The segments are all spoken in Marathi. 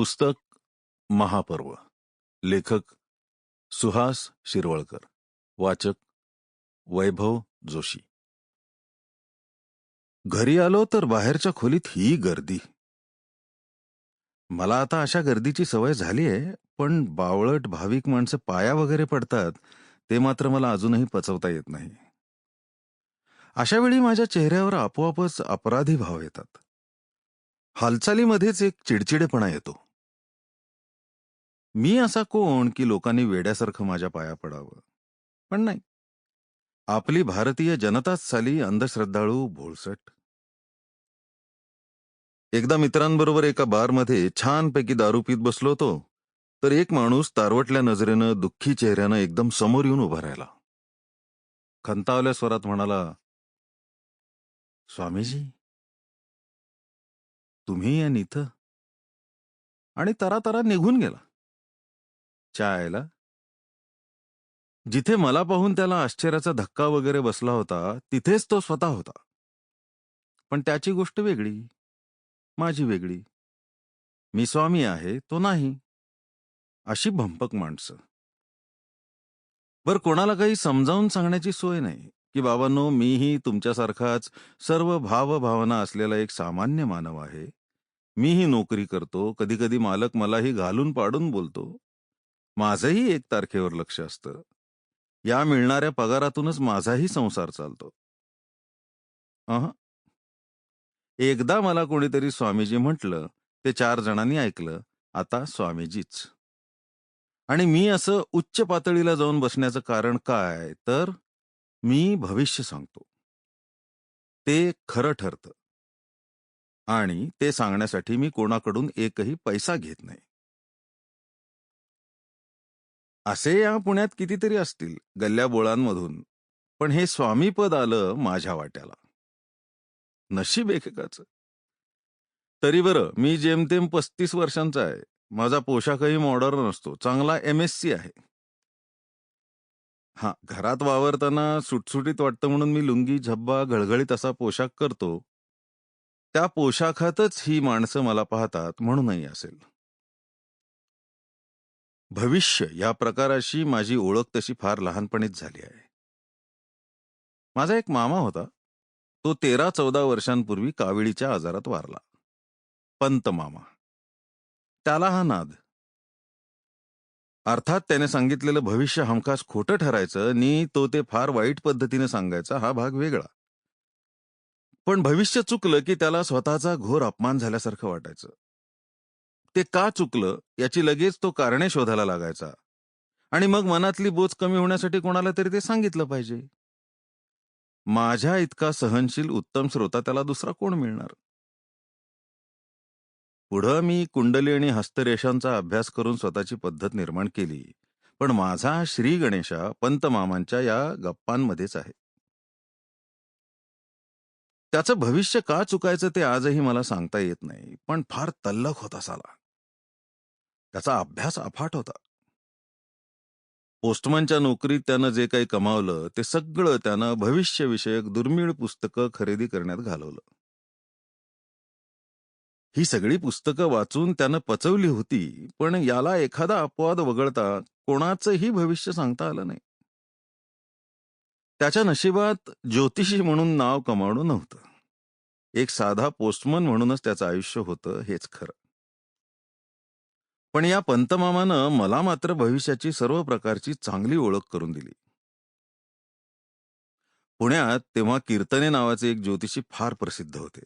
पुस्तक महापर्व. लेखक सुहास शिरवळकर. वाचक वैभव जोशी. घरी आलो तर बाहेरच्या खोलीत ही गर्दी. मला आता अशा गर्दीची सवय झाली आहे पण बावळट भाविक माणसं पाया वगैरे पडतात ते मात्र मला अजूनही पचवता येत नाही. अशा वेळी माझ्या चेहऱ्यावर आपोआपच अपराधी भाव येतात. हालचालीमध्येच एक चिडचिडेपणा येतो. मी असा कोण की लोकांनी वेड्यासारखं माझ्या पाया पडावं? पण नाही. आपली भारतीय जनताच साली अंधश्रद्धाळू भोळसट. एकदा मित्रांबरोबर एका बारमध्ये छानपैकी दारू पीत बसलो होतो तर एक माणूस तारवटल्या नजरेनं दुःखी चेहऱ्यानं एकदम समोर येऊन उभा राहिला. खंतावल्या स्वरात म्हणाला स्वामीजी तुम्ही या इथं आणि तरा तरा निघून गेला. चायला जिथे मला पाहून त्याला आश्चर्याचा धक्का वगैरे बसला होता तिथेच तो स्वतः होता. पण त्याची गोष्ट वेगळी. माझी वेगळी. मी स्वामी आहे तो नाही. अशी भंपक माणसं. बर कोणाला काही समजावून सांगण्याची सोय नाही. की बाबांनो मीही तुमच्यासारखाच सर्व भावभावना असलेला एक सामान्य मानव आहे. मीही नोकरी करतो. कधी कधी मालक मलाही घालून पाडून बोलतो. माझंही एक तारखेवर लक्ष असतं. या मिळणाऱ्या पगारातूनच माझाही संसार चालतो. एकदा मला कोणीतरी स्वामीजी म्हटलं ते चार जणांनी ऐकलं आता स्वामीजीच. आणि मी असं उच्च पातळीला जाऊन बसण्याचं कारण काय तर मी भविष्य सांगतो. ते खरं ठरतं. आणि ते सांगण्यासाठी मी कोणाकडून एकही पैसा घेत नाही. असे या पुण्यात कितीतरी असतील गल्ल्या बोळांमधून पण हे स्वामीपद आलं माझ्या वाट्याला. नशीब एकच. तरी बरं मी जेमतेम पस्तीस वर्षांचा आहे. माझा पोशाखही मॉडर्न असतो. चांगला एम एस सी आहे. हा घरात वावरताना सुटसुटीत वाटतं म्हणून मी लुंगी झब्बा घळघळीत असा पोशाख करतो. त्या पोशाखातच ही माणसं मला पाहतात म्हणूनही असेल. भविष्य या प्रकाराशी माझी ओळख तशी फार लहानपणीच झाली आहे. माझा एक मामा होता. तो तेरा चौदा वर्षांपूर्वी काविळीच्या आजारात वारला. पंत मामा. त्याला हा नाद. अर्थात त्याने सांगितलेलं भविष्य हमखास खोटं ठरायचं नि तो ते फार वाईट पद्धतीने सांगायचा हा भाग वेगळा. पण भविष्य चुकलं की त्याला स्वतःचा घोर अपमान झाल्यासारखं वाटायचं. ते का चुकलं याची लगेच तो कारणे शोधायला लागायचा. आणि मग मनातली बोच कमी होण्यासाठी कोणाला तरी ते सांगितलं पाहिजे. माझ्या इतका सहनशील उत्तम श्रोता त्याला दुसरा कोण मिळणार? पुढं मी कुंडली आणि हस्तरेषांचा अभ्यास करून स्वतःची पद्धत निर्माण केली पण माझा श्री गणेशा पंतमामांच्या या गप्पांमध्येच आहे. त्याचं भविष्य का चुकायचं ते आजही मला सांगता येत नाही पण फार तल्लख होता साला. त्याचा अभ्यास अफाट होता. पोस्टमनच्या नोकरीत त्यानं जे काही कमावलं ते सगळं त्यानं भविष्यविषयक दुर्मिळ पुस्तकं खरेदी करण्यात घालवलं. ही सगळी पुस्तकं वाचून त्यानं पचवली होती पण याला एखादा अपवाद वगळता कोणाचंही भविष्य सांगता आलं नाही. त्याच्या नशिबात ज्योतिषी म्हणून नाव कमावणं नव्हतं. एक साधा पोस्टमन म्हणूनच त्याचं आयुष्य होतं हेच खरं. पण या पंतमामानं मला मात्र भविष्याची सर्व प्रकारची चांगली ओळख करून दिली. पुण्यात तेव्हा कीर्तने नावाचे एक ज्योतिषी फार प्रसिद्ध होते.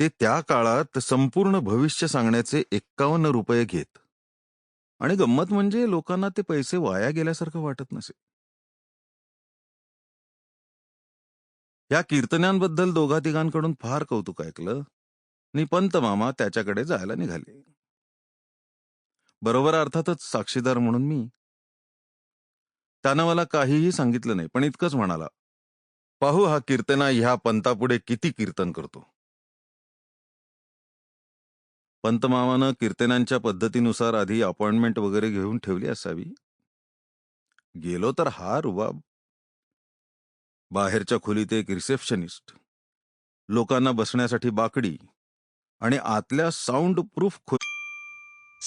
ते त्या काळात संपूर्ण भविष्य सांगण्याचे एक्कावन्न रुपये घेत. आणि गंमत म्हणजे लोकांना ते पैसे वाया गेल्यासारखं वाटत नसे. या कीर्तनांबद्दल दोघा तिघांकडून फार कौतुक ऐकलं. आणि पंतमामा त्याच्याकडे जायला निघाले. बरोबर अर्थातच साक्षीदार म्हणून मी. त्यानं मला काहीही सांगितलं नाही पण इतकंच म्हणाला पाहू हा कीर्तना ह्या पंतापुढे किती कीर्तन करतो. पंतमामानं कीर्तनांच्या पद्धतीनुसार आधी अपॉइंटमेंट वगैरे घेऊन ठेवली असावी. गेलो तर हा रुबाब बाहेरच्या खोलीत एक रिसेप्शनिस्ट लोकांना बसण्यासाठी बाकडी आणि आतल्या साऊंड प्रूफ खोली